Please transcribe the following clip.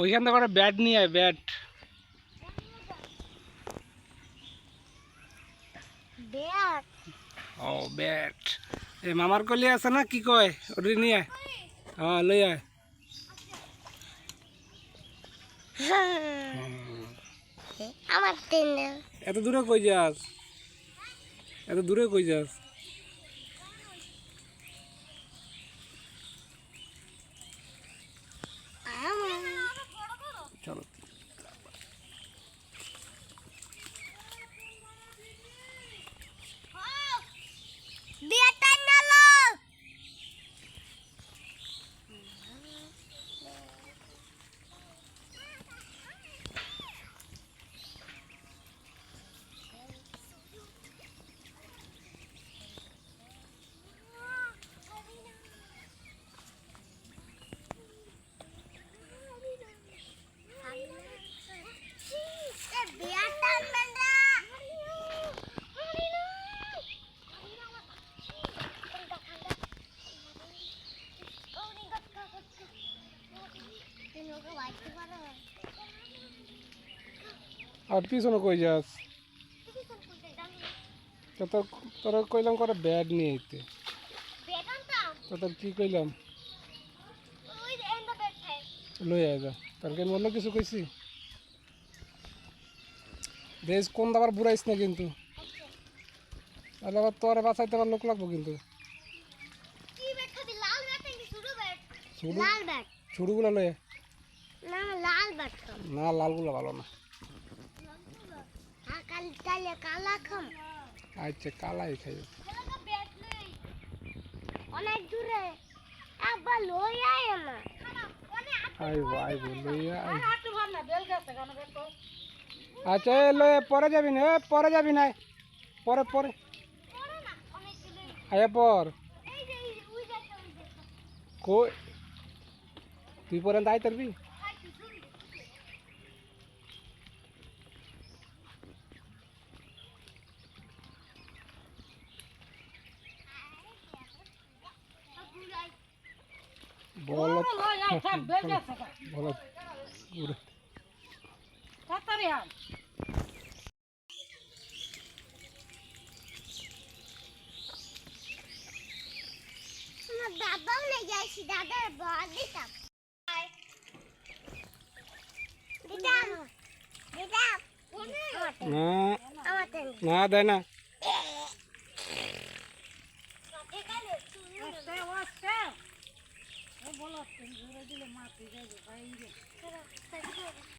ওইখান থেকে একটা ব্যাট নিয়ে আয় ব্যাট ও ব্যাট এ মামার কলি আছে না? কি কয়? ওটি নিয়ে আয়। হ্যাঁ লই আয়। আমার এত দূরে কই যাস? এত দূরে কই যাস? আর পিছনে কই যাস? তোর তোর কইলাম করে ব্যাট নিয়ে আইতে। তো তোর কি কইলাম? লই আয় যা। তার কি আমি অন্য কিছু কইছি। বেশ কোন দাবার বুড়াইস না কিন্তু। তাহলে আবার তোরে বাঁচাইতে আবার লোক লাগবো কিন্তু। লাল ব্যাট লয়ে না লাল ব্যাট খাম না লালগুলো ভালো না। আর কাল তাহলে কালা খাম। আচ্ছা কালাই খাইবে অনেক দূরে। একবার লই আয় আমার আইবো আইবো লইয়া আই আচ্ছা এ লয়ে পরে যাবি না পরে যাবি না। পরে পরে। আয়া পর। কই? তুই পরে আই তারবি বল বল উড়ে আমার দাদাও নিয়ে যাইছি দাদার বল দিতাম। দিতাম দিতাম। না তেন না। 成熟的这个马蹄菜就快一点，快快。